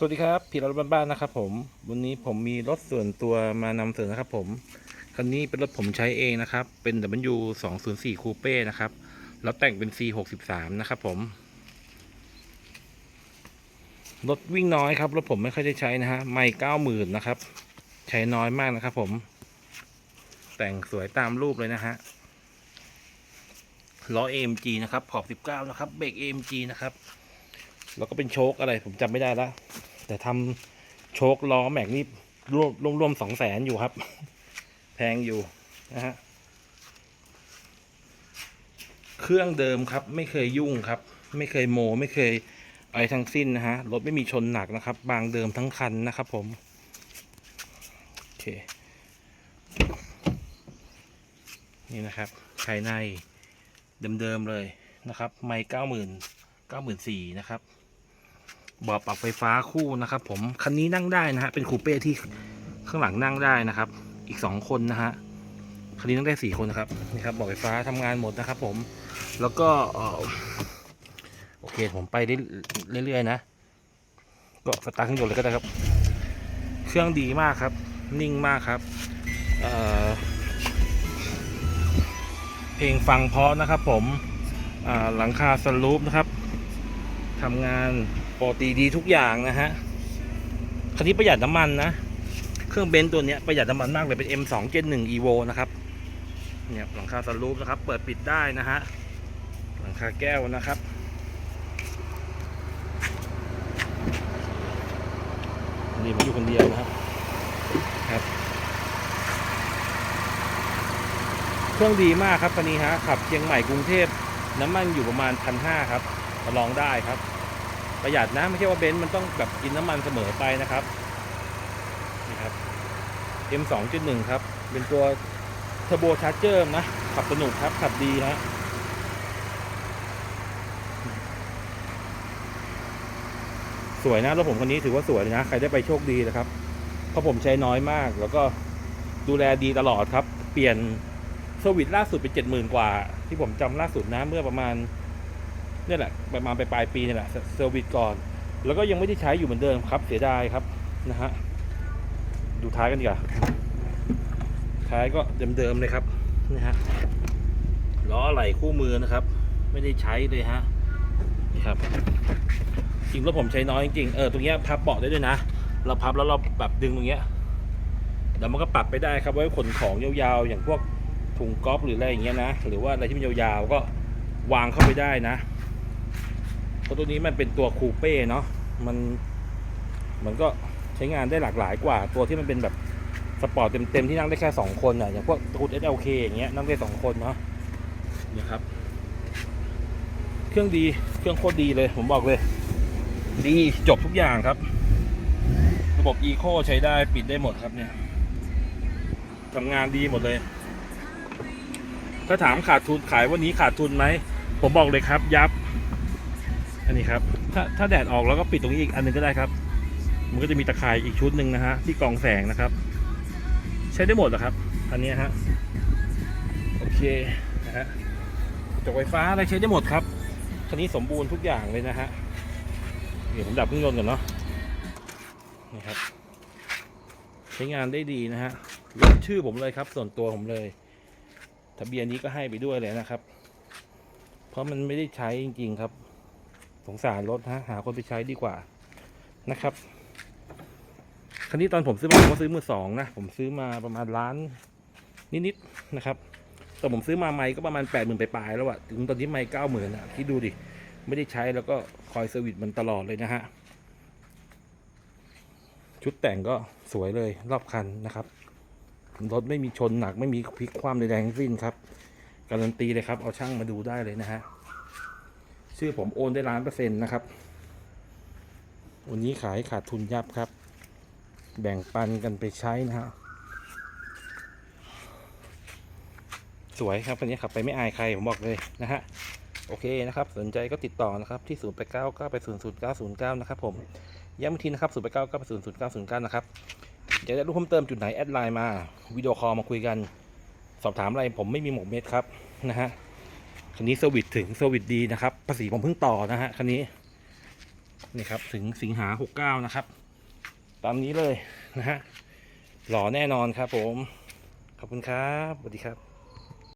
สวัสดีครับพี่รถบ้านๆนะครับ ผม วันนี้ผมมีรถส่วนตัวมานำเสนอนะครับ ผมคันนี้เป็นรถผมใช้เองนะครับ เป็น W 2 0 4 Coupe นะครับ แล้วแต่งเป็น C 6 3นะครับ ผม รถวิ่งน้อยครับรถผมไม่ค่อยได้ใช้นะฮะไม่เก้าหมื่นนะครับ ใช้น้อยมากนะครับ ผม แต่งสวยตามรูปเลยนะฮะล้อ AMG นะครับขอบ 19 นะครับเบรก AMG นะครับ แล้วก็เป็นโชคอะไรผมจำไม่ได้แล้วแต่ทำโชคล้อแม็กนี่รวมรวมรวมสองแสนอยู่ครับ แพงอยู่นะฮะเครื่องเดิมครับ ไม่เคยยุ่งครับ ไม่เคยโม ไม่เคยอะไรทั้งสิ้นนะฮะรถไม่มีชนหนักนะครับ บางเดิมทั้งคันนะครับ ผมโอเคนี่นะครับภายในเดิมๆเลยนะครับ ไม่เก้าหมื่นเก้าหมื่นสี่นะครับ บาะปรับไฟฟ้าคู่นะครับ ผมคันนี้นั่งได้นะฮะเป็นคูเป้ที่ข้างหลังนั่งได้นะครับ อีกสองคนนะฮะคันนี้นั่งได้สี่คนนะครับนี่ครับบาะไฟฟ้าทำงานหมดนะครับ ผมแล้วก็โอเคผมไปได้เรื่อยๆนะ ก็สตาร์ทเครื่องยนต์เลยก็ได้ครับ เครื่องดีมากครับ นิ่งมากครับเเพลงฟังเพราะนะครับ ผมหลังคาสลูปนะครับทำงาน ปกติดีทุกอย่างนะฮะคันนี้ประหยัดน้ำมันนะ เครื่องเบนซ์ตัวนี้ประหยัดน้ำมันมากเลยเป็น M2 Gen 1 Evo นะครับเนี่ยหลังคาสลูปนะครับ เปิดปิดได้นะฮะหลังคาแก้วนะครับนี่ผมอยู่คนเดียวนะครับครับ เครื่องดีมากครับคันนี้ฮะขับเชียงใหม่กรุงเทพน้ำมันอยู่ประมาณพันห้าครับลองได้ครับ ประหยัดนะไม่ใช่ว่าเบนซ์มันต้องแบบกินน้ำมันเสมอไปนะครับนี่ครับ M2.1 ครับ เป็นตัวเทอร์โบชาร์เจอร์นะ ขับสนุกครับ ขับดีฮะสวยนะรถผมคันนี้ถือว่าสวยนะ ใครได้ไปโชคดีนะครับ เพราะผมใช้น้อยมาก แล้วก็ดูแลดีตลอดครับ เปลี่ยนเซอร์วิสล่าสุดเป็นเจ็ดหมื่นกว่า ที่ผมจำล่าสุดนะเมื่อประมาณ นี่แหละประมาณปลายปีนี่แหละเซอร์วิสก่อน แล้วก็ยังไม่ได้ใช้อยู่เหมือนเดิมครับ เสียดายครับนะฮะดูท้ายกันดีกว่าท้ายก็เดิมๆเลยครับนี่ฮะล้อไหล่คู่มือนะครับ ไม่ได้ใช้เลยฮะนี่ครับจริงแล้วผมใช้น้อยจริงๆเออตรงเนี้ยพับเบาะได้ด้วยนะ เราพับแล้วเราแบบดึงตรงเนี้ยเดี๋ยวมันก็ปรับไปได้ครับไว้ขนของยาวๆ อย่างพวกถุงก๊อฟหรืออะไรอย่างเงี้ยนะ หรือว่าอะไรที่มันยาวๆก็วางเข้าไปได้นะ เพราะตัวนี้มันเป็นตัวคูเป้เนาะมันมันก็ใช้งานได้หลากหลายกว่า ตัวที่มันเป็นแบบสปอร์ตเต็มๆที่นั่งได้แค่สองคนอะอย่างพวกตระกูล SLK อย่างเงี้ยนั่งได้สองคนเนาะเนี่ยครับ เครื่องดีเครื่องโคตรดีเลยผมบอกเลย ดีจบทุกอย่างครับ ระบบ Eco ใช้ได้ปิดได้หมดครับเนี่ยทำงานดีหมดเลย ถ้าถามขาดทุนขายวันนี้ขาดทุนไหม ผมบอกเลยครับยับ อันนี้ครับ ถ้าถ้าแดดออกแล้วก็ปิดตรงนี้อีกอันหนึงก็ได้ครับ มันก็จะมีตะข่ายอีกชุดหนึ่งนะฮะที่กองแสงนะครับ ใช้ได้หมดเหรอครับ อันนี้ฮะ โอเคนะฮะกระจกไฟฟ้าอะไรใช้ได้หมดครับ คันนี้สมบูรณ์ทุกอย่างเลยนะฮะ เดี๋ยวผมดับเครื่องยนต์ก่อนเนาะ นี่ครับ ใช้งานได้ดีนะฮะรถชื่อผมเลยครับ ส่วนตัวผมเลย ทะเบียนนี้ก็ให้ไปด้วยเลยนะครับ เพราะมันไม่ได้ใช้จริงๆครับ สงสารรถฮะหาคนไปใช้ดีกว่านะครับ คันนี้ตอนผมซื้อมาผมก็ซื้อมือสองนะ ผมซื้อมาประมาณล้านนิดๆนะครับ แต่ผมซื้อมาใหม่ก็ประมาณแปดหมื่นปลายๆแล้วอะถึงตอนนี้ไม่เก้าหมื่นอะคิดดูดิ ไม่ได้ใช้แล้วก็คอยเซอร์วิสมันตลอดเลยนะฮะ ชุดแต่งก็สวยเลยรอบคันนะครับ รถไม่มีชนหนักไม่มีพลิกคว่ำใดๆทั้งสิ้นครับ การันตีเลยครับ เอาช่างมาดูได้เลยนะฮะ ชื่อผมโอนได้ล้านเปอร์เซ็นต์นะครับ วันนี้ขายขาดทุนยับครับ แบ่งปันกันไปใช้นะฮะ สวยครับคันนี้ขับไปไม่อายใครผมบอกเลยนะฮะ โอเคนะครับ สนใจก็ติดต่อนะครับที่ 0 8 9 9 8 0 0 9 0 9 นะครับผม ย้ำอีกทีนะครับ 0 8 9 9 8 0 0 9 0 9 นะครับอยากได้รู้เพิ่มเติมจุดไหนแอดไลน์มาวิดีโอคอลมาคุยกัน สอบถามอะไรผมไม่มีหมกเม็ดครับนะฮะ คันนี้สวิตถึงสวิตดีนะครับ ภาษีผมเพิ่งต่อนะฮะคันนี้นี่ครับถึงสิงหาหกเก้านะครับ ตามนี้เลยนะฮะหล่อแน่นอนครับผม ขอบคุณครับสวัสดีครับ